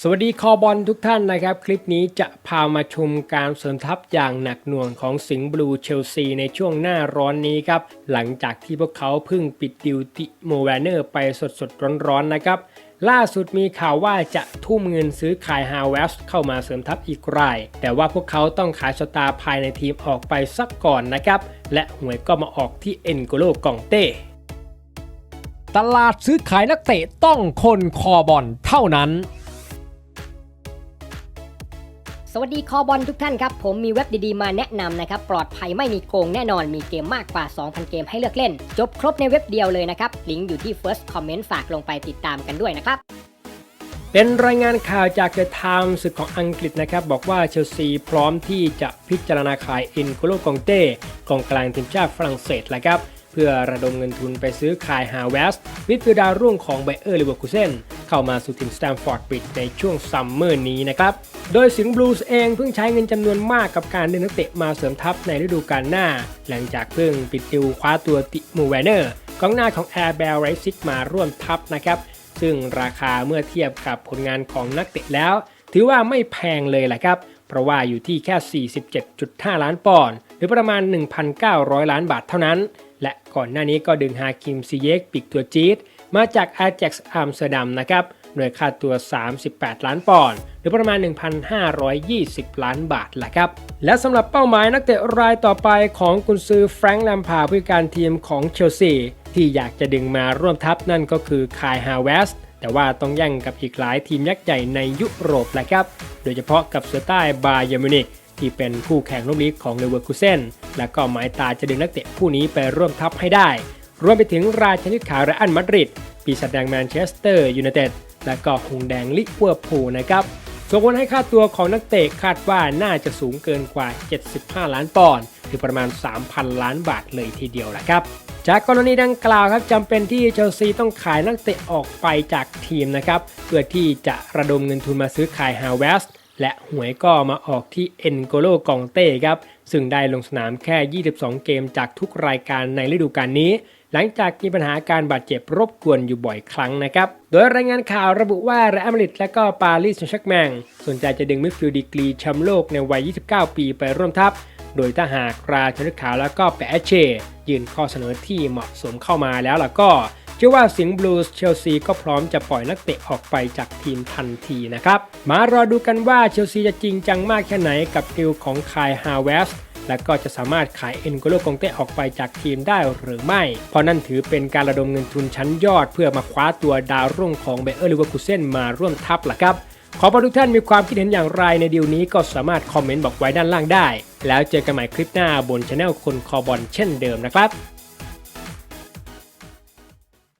สวัสดีคอบอลทุกท่านนะครับ คลิปนี้จะพามาชมการเสริมทัพอย่างหนักหน่วงของสิงห์บลูเชลซีในช่วงหน้าร้อนนี้ครับ หลังจากที่พวกเขาเพิ่งปิดดิวติโมแวนเนอร์ไปสดๆร้อนๆนะครับ ล่าสุดมีข่าวว่าจะทุ่มเงินซื้อขายฮาวเวสเข้ามาเสริมทัพอีกราย แต่ว่าพวกเขาต้องขายสตาร์ภายในทีมออกไปสักก่อนนะครับ และหวยก็มาออกที่เอ็นโกโลกองเต้ตลาดซื้อขายนักเตะต้องคนคอบอลเท่านั้น สวัสดีคอบอลทุกท่านครับ ผมมีเว็บดีๆมาแนะนำนะครับ ปลอดภัยไม่มีโกงแน่นอนมีเกมมากกว่า 2,000 เกมให้เลือกเล่น จบครบในเว็บเดียวเลยนะครับ ลิงก์อยู่ที่ first comment ฝากลงไปติดตามกันด้วยนะครับ เป็นรายงานข่าวจาก The Times ศึกของอังกฤษนะครับ บอกว่าเชลซีพร้อมที่จะพิจารณาขายอ็นโกโลกองเต้กองกลางทีมชาติฝรั่งเศสแหละครับเพื่อระดมเงินทุนไปซื้อขายฮาเวสมิดฟิลด์ดารุ่งของไบเออร์ลิเวอร์คูเซน เข้ามาสู่ทีมสแตมฟอร์ดบริดในช่วงซัมเมอร์นี้นะครับ โดยสิงห์บลูส์เองเพิ่งใช้เงินจำนวนมากกับการดึงนักเตะมาเสริมทัพในฤดูกาลหน้า หลังจากเพิ่งปิดดิวคว้าตัวติมูแวนเนอร์กองหน้าของแอร์เบลไรซิกมาร่วมทัพนะครับ ซึ่งราคาเมื่อเทียบกับผลงานของนักเตะแล้ว ถือว่าไม่แพงเลยแหละครับ เพราะว่าอยู่ที่แค่ 47.5 ล้านปอนด์หรือประมาณ 1,900 ล้านบาทเท่านั้น และก่อนหน้านี้ก็ดึงฮาคิมซิเยกปีกตัวจี๊ด มาจากอาแจ็กซ์อัมสเตอร์ดัมนะครับโดยค่าตัว 38 ล้านปอนด์หรือประมาณ 1,520 ล้านบาทแหละครับ และสำหรับเป้าหมายนักเตะรายต่อไปของกุนซือแฟรงค์แลมพาผู้การทีมของเชลซีที่อยากจะดึงมาร่วมทัพนั่นก็คือคายฮาเวสแต่ว่าต้องแย่งกับอีกหลายทีมยักษ์ใหญ่ในยุโรปแหละครับ โดยเฉพาะกับเสือใต้บาเยมินิกที่เป็นคู่แข่งลูกลีกของเลเวอร์คูเซนและก็หมายตาจะดึงนักเตะผู้นี้ไปร่วมทัพให้ได้ รวมไปถึงราชนิดขาวเรอัลมาดริด ปีศาจแดงแมนเชสเตอร์ยูไนเต็ด และก็หงแดงลิเวอร์พูลนะครับส่งผลให้ค่าตัวของนักเตะคาดว่าน่าจะสูงเกินกว่า 75 ล้านปอนด์หรือประมาณ 3,000 ล้านบาทเลยทีเดียวแหละครับ จากกรณีดังกล่าวครับจำเป็นที่เชลซีต้องขายนักเตะออกไปจากทีมนะครับ เพื่อที่จะระดมเงินทุนมาซื้อขายฮาเวส และหวยก็มาออกที่เอ็นโกโลกองเต้ครับ ซึ่งได้ลงสนามแค่ 22 เกมจากทุกรายการในฤดูกาลนี้ หลังจากมีปัญหาการบาดเจ็บรบกวนอยู่บ่อยครั้งนะครับ โดยรายงานข่าวระบุว่าเรอัลมาดริดและก็ปารีสแซงต์แชร์กแมงสนใจจะดึงมิดฟิลด์ดีกรีแชมป์โลกในวัย 29 ปีไปร่วมทัพ โดยถ้าหากราชนิดขาวแล้วก็แปะเช ยื่นข้อเสนอที่เหมาะสมเข้ามาแล้วล่ะก็ ชื่อว่าสิงห์บลูส์เชลซีก็พร้อมจะปล่อยนักเตะออกไปจากทีมทันทีนะครับ มารอดูกันว่าเชลซีจะจริงจังมากแค่ไหนกับดิวของคายฮาวเวสและก็จะสามารถขายเอ็นโกโลกงเต้ออกไปจากทีมได้หรือไม่ เพราะนั่นถือเป็นการระดมเงินทุนชั้นยอด เพื่อมาคว้าตัวดาวรุ่งของเบเออร์ลิเวอร์คูเซนมาร่วมทัพล่ะครับ ขอพอทุกท่านมีความคิดเห็นอย่างไรในดีลนี้ก็สามารถคอมเมนต์บอกไว้ด้านล่างได้ แล้วเจอกันใหม่คลิปหน้าบนช anel คนคอบอลเช่นเดิมนะครับ